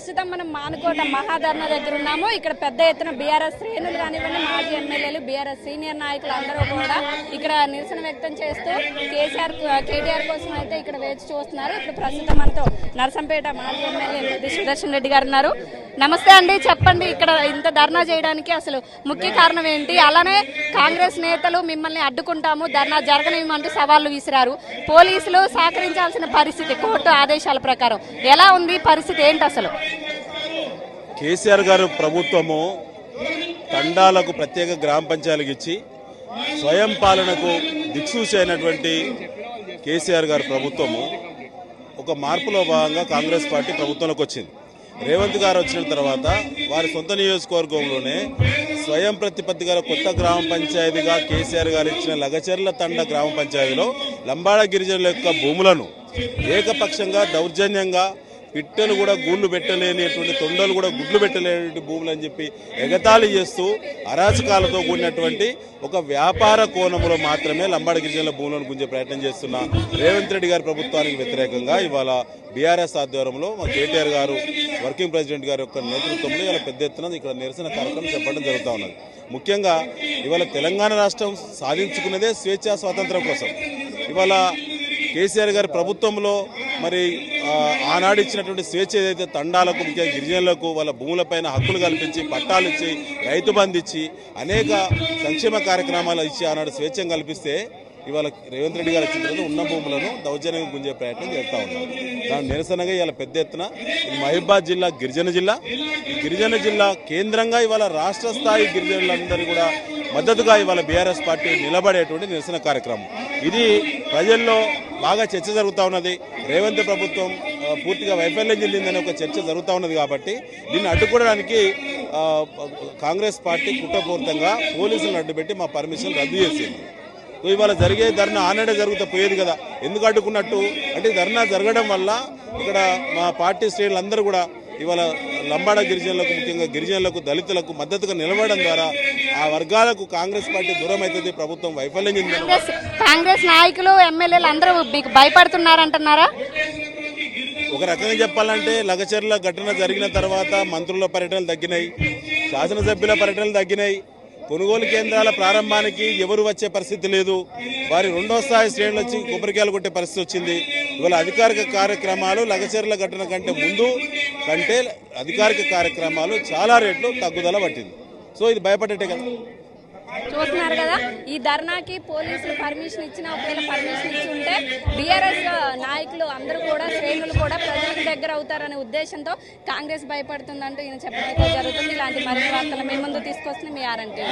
ప్రస్తుతం మనం మానుకోట మహాధర్మ దగ్గర ఉన్నాము. ఇక్కడ పెద్ద ఎత్తున బీఆర్ఎస్ శ్రేణులు కానివ్వండి మాజీ ఎమ్మెల్యేలు బీఆర్ఎస్ సీనియర్ నాయకులు అందరూ కూడా ఇక్కడ నిరసన వ్యక్తం చేస్తూ కేసీఆర్ కేటీఆర్ కోసం అయితే ఇక్కడ వేచి చూస్తున్నారు. ఇప్పుడు ప్రస్తుతం మనతో నరసంపేట మాజీ ఎమ్మెల్యే సుదర్శన్ రెడ్డి గారు ఉన్నారు. నమస్తే అండి చెప్పండి ఇక్కడ ఇంత ధర్నా చేయడానికి అసలు ముఖ్య కారణం ఏంటి? అలానే కాంగ్రెస్ నేతలు మిమ్మల్ని అడ్డుకుంటాము ధర్నా జరగనివ్వమంటూ సవాళ్ళు విసిరారు. పోలీసులు సహకరించాల్సిన పరిస్థితి కోర్టు ఆదేశాల ప్రకారం ఎలా ఉంది? పరిస్థితి ఏంటి అసలు? కేసీఆర్ గారు ప్రభుత్వము తండాలకు ప్రత్యేక గ్రామ పంచాయతీలకు ఇచ్చి స్వయం పాలనకు దిక్సూచి అయినటువంటి కేసీఆర్ గారు ప్రభుత్వము ఒక మార్పులో భాగంగా కాంగ్రెస్ పార్టీ ప్రభుత్వంలోకి వచ్చింది. రేవంత్ గారు వచ్చిన తర్వాత వారి సొంత నియోజకవర్గంలోనే స్వయం ప్రతిపత్తి గల కొత్త గ్రామ పంచాయతీగా కేసీఆర్ గారు ఇచ్చిన లగచర్ల తండ గ్రామ పంచాయతీలో లంబాడ గిరిజనుల యొక్క భూములను ఏకపక్షంగా దౌర్జన్యంగా పిట్టలు కూడా గూళ్ళు పెట్టలేనిటువంటి తొండలు కూడా గుడ్లు పెట్టలేనటువంటి భూములు అని చెప్పి ఎగతాళి చేస్తూ అరాచకాలతో కూడినటువంటి ఒక వ్యాపార కోణంలో మాత్రమే లంబాడి గిరిజనుల భూములను గుంజే ప్రయత్నం చేస్తున్న రేవంత్ రెడ్డి గారి ప్రభుత్వానికి వ్యతిరేకంగా ఇవాళ బీఆర్ఎస్ ఆధ్వర్యంలో మా కేటీఆర్ గారు వర్కింగ్ ప్రెసిడెంట్ గారి యొక్క నేతృత్వంలో ఇలా పెద్ద ఎత్తున ఇక్కడ నిరసన కార్యక్రమం చెప్పడం జరుగుతూ ఉన్నది. ముఖ్యంగా ఇవాళ తెలంగాణ రాష్ట్రం సాధించుకున్నదే స్వేచ్ఛా స్వాతంత్రం కోసం. ఇవాళ కేసీఆర్ గారి ప్రభుత్వంలో మరి ఆనాడు ఇచ్చినటువంటి స్వేచ్ఛ ఏదైతే తండాలకు ముఖ్యంగా గిరిజనులకు వాళ్ళ భూములపైన హక్కులు కల్పించి పట్టాలు ఇచ్చి రైతు బంధు ఇచ్చి అనేక సంక్షేమ కార్యక్రమాలు ఇచ్చి ఆనాడు స్వేచ్ఛను కల్పిస్తే ఇవాళ రేవంత్ రెడ్డి గారు వచ్చిన తర్వాత ఉన్న భూములను దౌర్జన్యంగా గుంజే ప్రయత్నం చేస్తూ ఉన్నారు. దాని నిరసనగా ఇవాళ పెద్ద ఎత్తున మహిబాద్ జిల్లా గిరిజన జిల్లా. ఈ గిరిజన జిల్లా కేంద్రంగా ఇవాళ రాష్ట్ర స్థాయి గిరిజనులందరూ కూడా మద్దతుగా ఇవాళ బీఆర్ఎస్ పార్టీ నిలబడేటువంటి నిరసన కార్యక్రమం. ఇది ప్రజల్లో బాగా చర్చ జరుగుతూ ఉన్నది. రేవంత్ ప్రభుత్వం పూర్తిగా వైఫల్యం చెందిందనే ఒక చర్చ జరుగుతూ ఉన్నది కాబట్టి దీన్ని అడ్డుకోవడానికి కాంగ్రెస్ పార్టీ కుట్రపూరితంగా పోలీసులను అడ్డుపెట్టి మా పర్మిషన్ రద్దు చేసింది. సో ఇవాళ జరిగే ధర్నా ఆనాడే జరుగుతూ పోయేది కదా. ఎందుకు అడ్డుకున్నట్టు? అంటే ధర్నా జరగడం వల్ల ఇక్కడ మా పార్టీ శ్రేణులందరూ కూడా ఇవాళ లంబాడ గిరిజనులకు ముఖ్యంగా గిరిజనులకు దళితులకు మద్దతుగా నిలబడడం ద్వారా ఆ వర్గాలకు కాంగ్రెస్ పార్టీ దూరం అవుతుంది. ప్రభుత్వం వైఫల్యం చెందింది. కాంగ్రెస్ కాంగ్రెస్ నాయకులు ఎమ్మెల్యేలు అందరూ మీకు భయపడుతున్నారంటున్నారా? ఒక రకంగా చెప్పాలంటే లగచర్ల ఘటన జరిగిన తర్వాత మంత్రుల పర్యటనలు తగ్గినాయి. శాసనసభ్యుల పర్యటనలు తగ్గినాయి. కొనుగోలు కేంద్రాల ప్రారంభానికి ఎవరు వచ్చే పరిస్థితి లేదు. వారి రెండో స్థాయి శ్రేణులు వచ్చి కొబ్బరికాయలు కొట్టే పరిస్థితి వచ్చింది. ఇవాళ అధికారిక కార్యక్రమాలు లగచర్ల ఘటన కంటే ముందు కంటే అధికారిక కార్యక్రమాలు చాలా రేట్లు తగ్గుదల పట్టింది. సో ఇది భయపడేటే కదా. చూస్తున్నారు కదా ఈ ధర్నాకి పోలీసులు పర్మిషన్ ఇచ్చిన ఒకవేళ పర్మిషన్ ఇచ్చి ఉంటే బీఆర్ఎస్ నాయకులు అందరూ కూడా శ్రేణులు కూడా ప్రజలకు దగ్గర అవుతారనే ఉద్దేశంతో కాంగ్రెస్ భయపడుతుందంటూ ఈయన చెప్పడం జరుగుతుంది. ఇలాంటి మరిన్ని వార్తలు మీ ముందు తీసుకొస్తుంది మీ ఆర్ఎన్టీ